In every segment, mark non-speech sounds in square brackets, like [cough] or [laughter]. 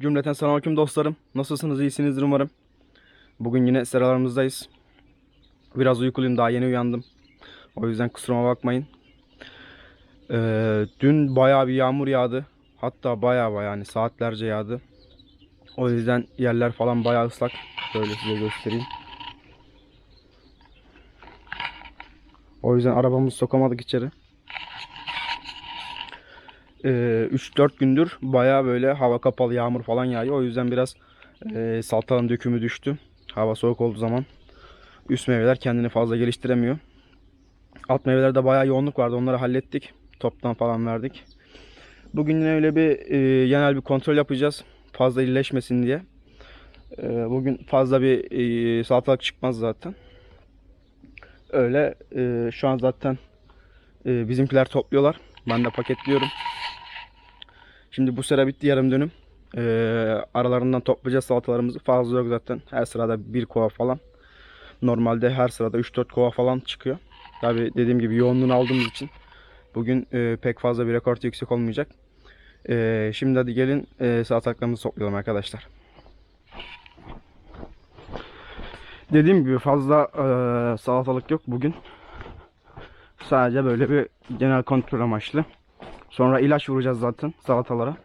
Cümleten selamünaleyküm dostlarım. Nasılsınız? İyisinizdir umarım. Bugün yine sıralarımızdayız. Biraz uykuluyum. Daha yeni uyandım. O yüzden kusuruma bakmayın. Ee, dün bayağı bir yağmur yağdı. Hatta bayağı bayağı yani saatlerce yağdı. O yüzden yerler falan bayağı ıslak. Şöyle size göstereyim. O yüzden arabamızı sokamadık içeri. Ee, 3-4 gündür baya böyle hava kapalı yağmur falan yağıyor. O yüzden biraz e, salataların dökümü düştü. Hava soğuk olduğu zaman üst meyveler kendini fazla geliştiremiyor. Alt meyvelerde baya yoğunluk vardı. Onları hallettik. Toptan falan verdik. Bugün yine öyle bir e, genel bir kontrol yapacağız. Fazla iyileşmesin diye. E, bugün fazla bir e, salatalık çıkmaz zaten. Öyle e, şu an zaten e, bizimkiler topluyorlar. Ben de paketliyorum. Şimdi bu sıra bitti yarım dönüm. Ee, aralarından toplayacağız salatalarımızı. Fazla yok zaten. Her sırada bir kova falan. Normalde her sırada 3-4 kova falan çıkıyor. Tabi dediğim gibi yoğunluğunu aldığımız için bugün e, pek fazla bir rekor yüksek olmayacak. E, şimdi hadi gelin e, salatalıklarımızı toplayalım arkadaşlar. Dediğim gibi fazla e, salatalık yok bugün. Sadece böyle bir genel kontrol amaçlı. Sonra ilaç vuracağız zaten salatalara.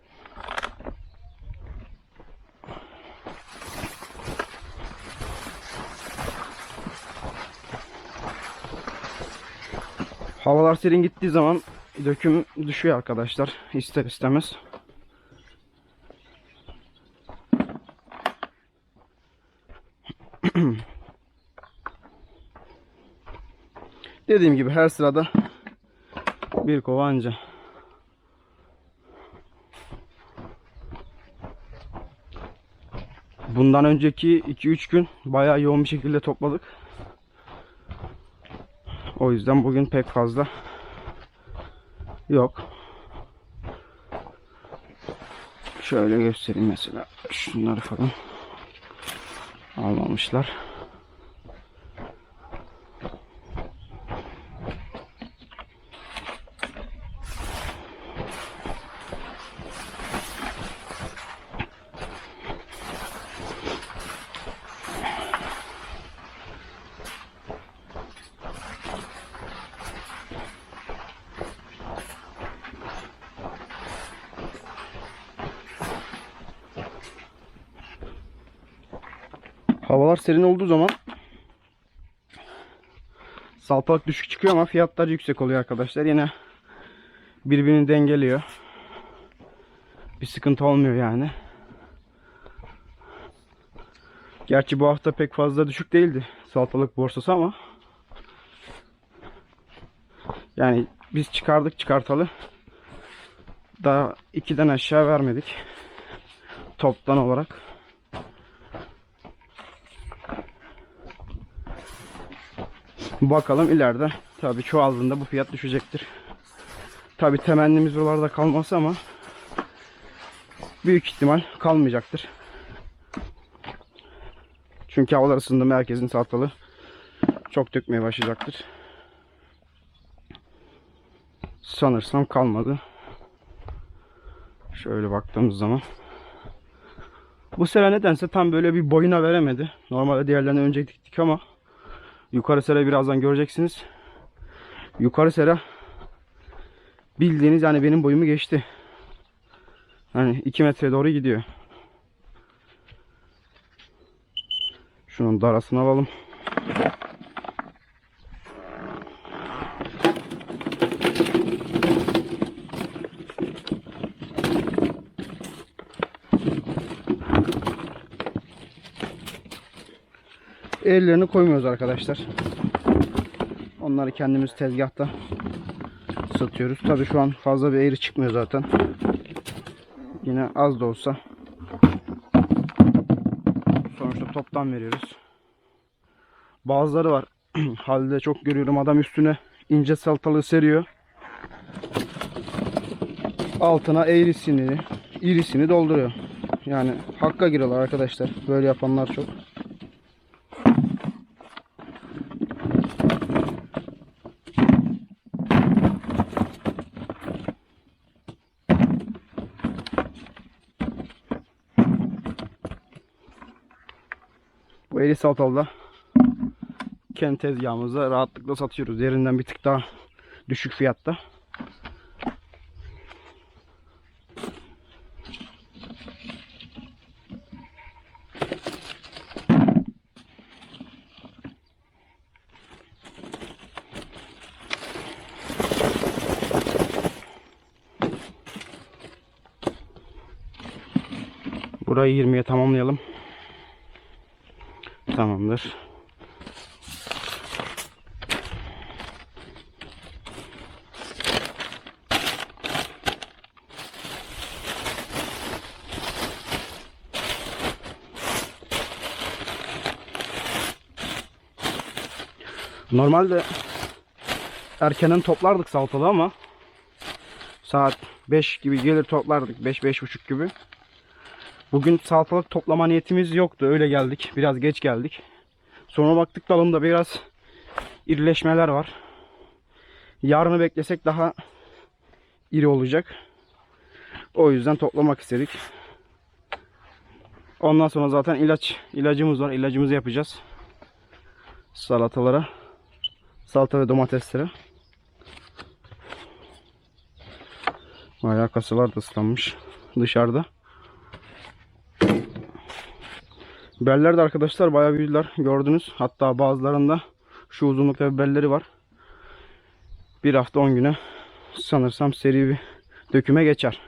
Havalar serin gittiği zaman döküm düşüyor arkadaşlar. ister istemez. [clears throat] Dediğim gibi her sırada bir kova Bundan önceki 2-3 gün bayağı yoğun bir şekilde topladık. O yüzden bugün pek fazla yok. Şöyle göstereyim mesela. Şunları falan almamışlar. Havalar serin olduğu zaman salatalık düşük çıkıyor ama fiyatlar yüksek oluyor arkadaşlar. Yine birbirini dengeliyor. Bir sıkıntı olmuyor yani. Gerçi bu hafta pek fazla düşük değildi salatalık borsası ama yani biz çıkardık çıkartalı daha 2'den aşağı vermedik toptan olarak. Bakalım ileride tabii çoğaldığında bu fiyat düşecektir. Tabii temennimiz buralarda kalması ama büyük ihtimal kalmayacaktır. Çünkü havalar ısındı merkezin salatalı çok dökmeye başlayacaktır. Sanırsam kalmadı. Şöyle baktığımız zaman. Bu sene nedense tam böyle bir boyuna veremedi. Normalde diğerlerine önce diktik ama Yukarı sera birazdan göreceksiniz. Yukarı sera bildiğiniz yani benim boyumu geçti. Yani 2 metre doğru gidiyor. Şunun darasını alalım. Ellerini koymuyoruz arkadaşlar. Onları kendimiz tezgahta satıyoruz. Tabi şu an fazla bir eğri çıkmıyor zaten. Yine az da olsa sonuçta toptan veriyoruz. Bazıları var. [clears throat] Halde çok görüyorum adam üstüne ince salatalığı seriyor. Altına eğrisini, irisini dolduruyor. Yani hakka giriyorlar arkadaşlar. Böyle yapanlar çok. Veli Salatalı'da kendi tezgahımızda rahatlıkla satıyoruz. Yerinden bir tık daha düşük fiyatta. Burayı 20'ye tamamlayalım. Tamamdır. Normalde erkenen toplardık salatalı ama saat 5 gibi gelir toplardık. 5-5.30 gibi. Bugün salatalık toplama niyetimiz yoktu. Öyle geldik. Biraz geç geldik. Sonra baktık dalımda biraz irileşmeler var. Yarını beklesek daha iri olacak. O yüzden toplamak istedik. Ondan sonra zaten ilaç ilacımız var. İlacımızı yapacağız. Salatalara. Salata ve domateslere. Bayağı kasılar da ıslanmış dışarıda. Beller de arkadaşlar bayağı büyüdüler. Gördünüz. Hatta bazılarında şu uzunlukta bir belleri var. Bir hafta 10 güne sanırsam seri bir döküme geçer.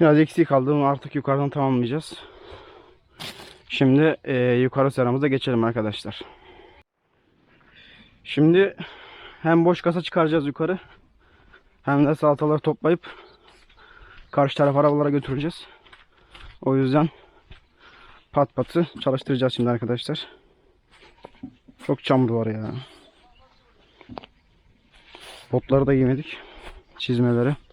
Biraz eksik kaldı. Onu artık yukarıdan tamamlayacağız. Şimdi e, yukarı seramıza geçelim arkadaşlar. Şimdi hem boş kasa çıkaracağız yukarı. Hem de salataları toplayıp karşı taraf arabalara götüreceğiz. O yüzden pat patı çalıştıracağız şimdi arkadaşlar. Çok çamur var ya. Botları da giymedik. Çizmeleri.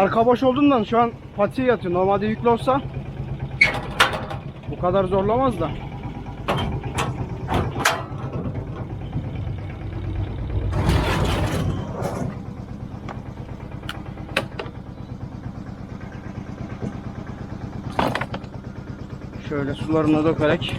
Arka boş olduğundan şu an patiye yatıyor. Normalde yüklü olsa bu kadar zorlamaz da. Şöyle sularına dökerek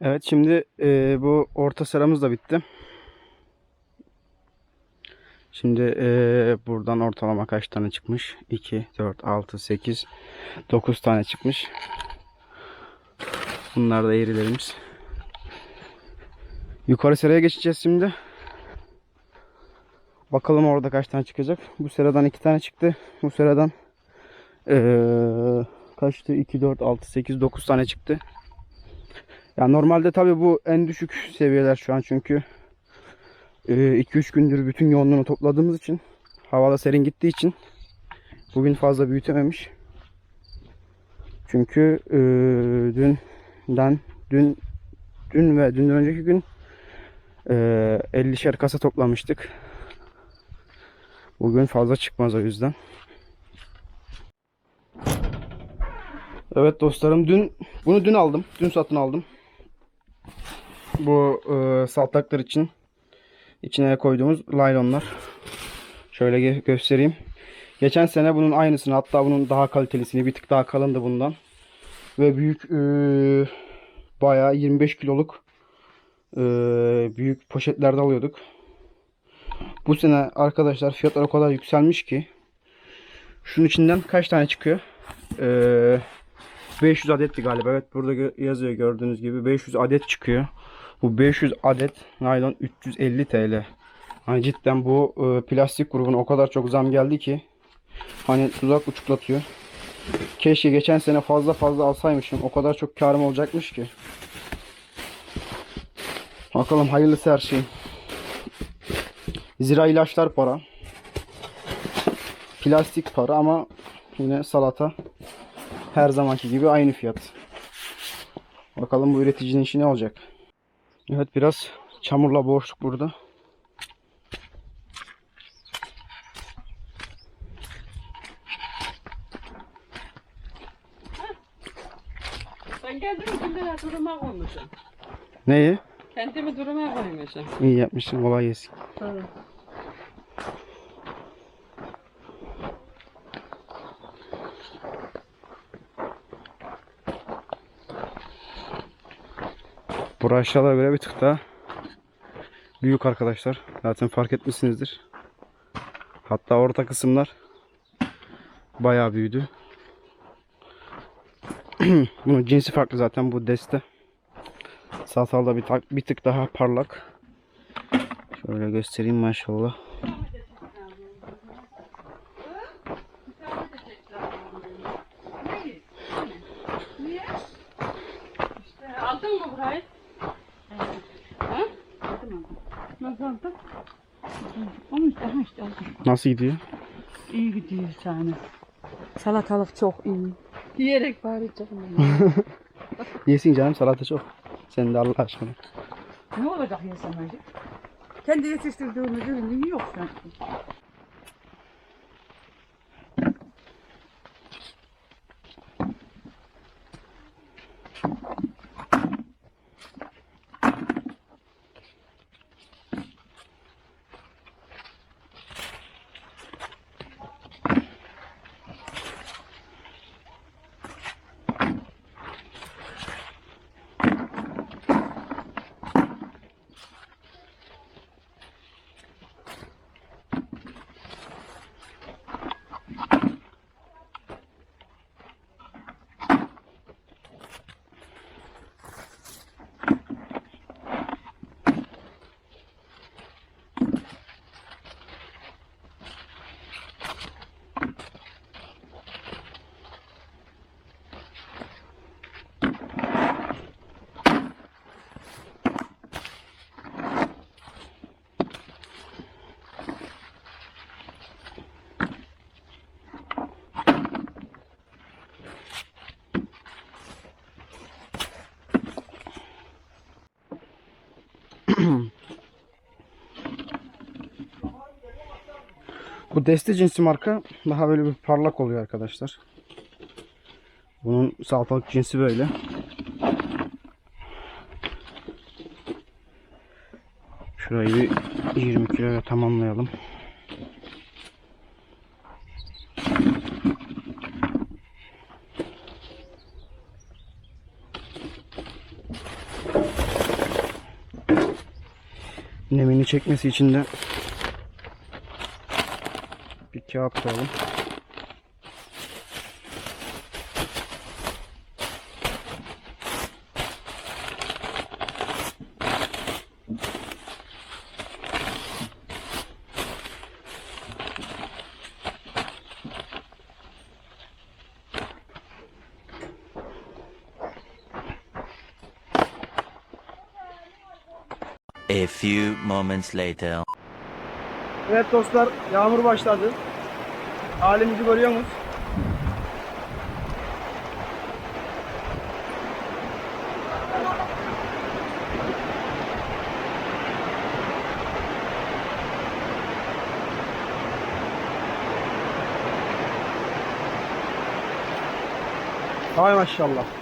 Evet şimdi e, bu orta sıramız da bitti. Şimdi e, buradan ortalama kaç tane çıkmış? 2, 4, 6, 8, 9 tane çıkmış. Bunlar da eğrilerimiz. Yukarı seraya geçeceğiz şimdi. Bakalım orada kaç tane çıkacak. Bu seradan 2 tane çıktı. Bu seradan e, kaçtı? 2, 4, 6, 8, 9 tane çıktı. Ya normalde tabi bu en düşük seviyeler şu an çünkü 2-3 gündür bütün yoğunluğunu topladığımız için havada serin gittiği için bugün fazla büyütememiş. Çünkü e, dünden dün dün ve dünden önceki gün e, 50'şer kasa toplamıştık. Bugün fazla çıkmaz o yüzden. Evet dostlarım dün bunu dün aldım. Dün satın aldım bu e, saltaklar için içine koyduğumuz laylonlar. Şöyle gö- göstereyim. Geçen sene bunun aynısını hatta bunun daha kalitelisini bir tık daha kalındı bundan. Ve büyük e, bayağı 25 kiloluk e, büyük poşetlerde alıyorduk. Bu sene arkadaşlar fiyatlar o kadar yükselmiş ki şunun içinden kaç tane çıkıyor? Eee 500 adetti galiba. Evet burada yazıyor gördüğünüz gibi 500 adet çıkıyor. Bu 500 adet naylon 350 TL. Hani cidden bu e, plastik grubuna o kadar çok zam geldi ki hani tuzak uçuklatıyor. Keşke geçen sene fazla fazla alsaymışım. O kadar çok karım olacakmış ki. Bakalım hayırlısı her şey. Zira ilaçlar para. Plastik para ama yine salata her zamanki gibi aynı fiyat. Bakalım bu üreticinin işi ne olacak. Evet biraz çamurla boğuştuk burada. Ben kendimi kimlere duruma koymuşum. Neyi? Kendimi duruma koymuşum. İyi yapmışsın kolay gelsin. Tabii. Bura aşağılara göre bir tık daha büyük arkadaşlar. Zaten fark etmişsinizdir. Hatta orta kısımlar bayağı büyüdü. [clears throat] Bunun cinsi farklı zaten bu deste. Salsalda bir, tak- bir tık daha parlak. Şöyle göstereyim maşallah. Nasıl aldın? Ama işte, ha işte aldım. Nasıl gidiyor? İyi gidiyor sana. Salatalık çok iyi. Yiyerek bari canım. [laughs] Yesin canım salata çok. Sen de Allah aşkına. Ne olacak yesem acı? Kendi yetiştirdiğimiz ürünü yiyor sanki. [clears throat] Bu deste cinsi marka daha böyle bir parlak oluyor arkadaşlar. Bunun salatalık cinsi böyle. Şurayı bir 20 kiloya tamamlayalım. Çekmesi için de bir kağıt koyalım. A few moments later. Evet dostlar yağmur başladı. Halimizi görüyor musunuz? Hay maşallah.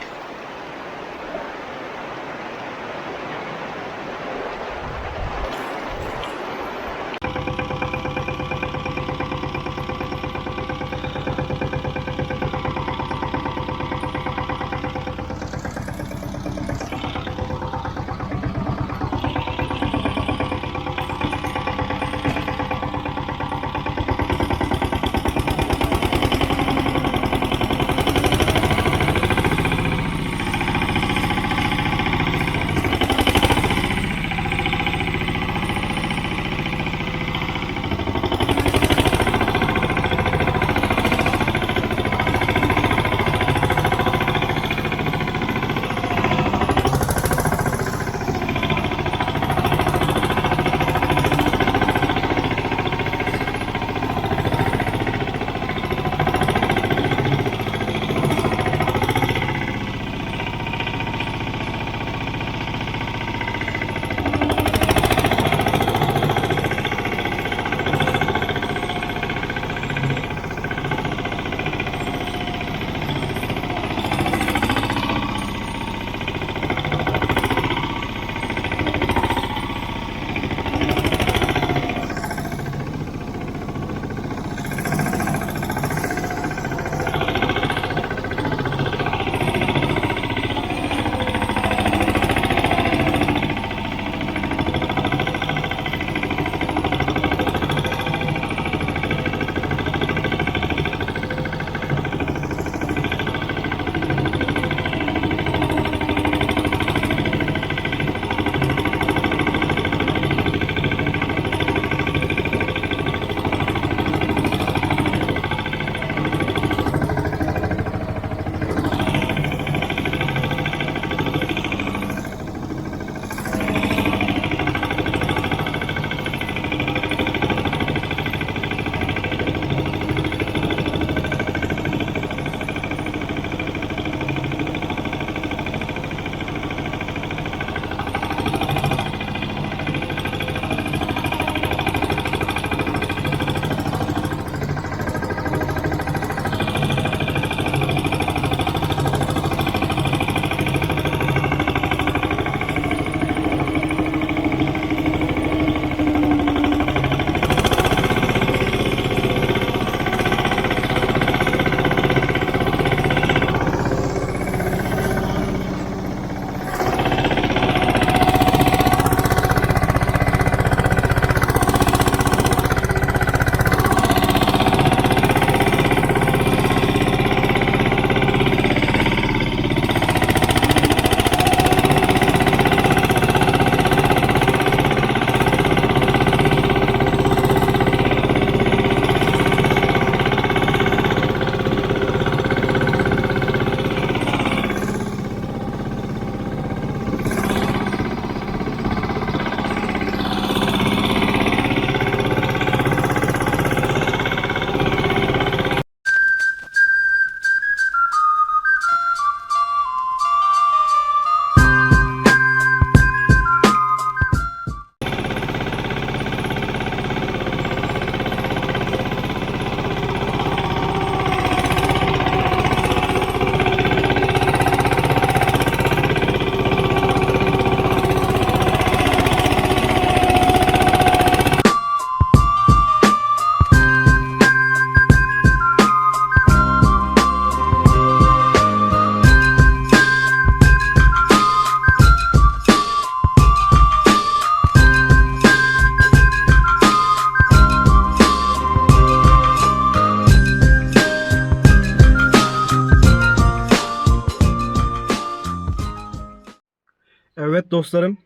Dostlarım.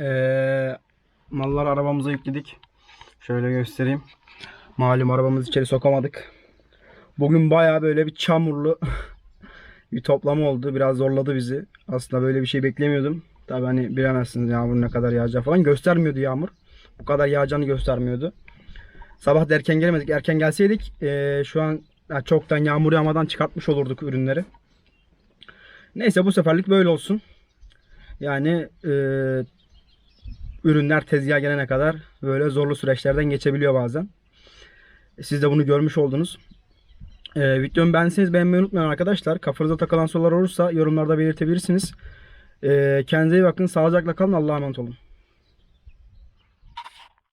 Ee, malları arabamıza yükledik. Şöyle göstereyim. Malum arabamızı içeri sokamadık. Bugün baya böyle bir çamurlu [laughs] bir toplama oldu. Biraz zorladı bizi. Aslında böyle bir şey beklemiyordum. Tabi hani bilemezsiniz yağmur ne kadar yağacağı falan. Göstermiyordu yağmur. Bu kadar yağacağını göstermiyordu. Sabah da erken gelemedik. Erken gelseydik ee, şu an ya çoktan yağmur yağmadan çıkartmış olurduk ürünleri. Neyse bu seferlik böyle olsun. Yani e, ürünler tezgaha gelene kadar böyle zorlu süreçlerden geçebiliyor bazen. Siz de bunu görmüş oldunuz. E, videomu beğenseniz beğenmeyi unutmayın arkadaşlar. Kafanıza takılan sorular olursa yorumlarda belirtebilirsiniz. E, kendinize iyi bakın. Sağlıcakla kalın. Allah'a emanet olun.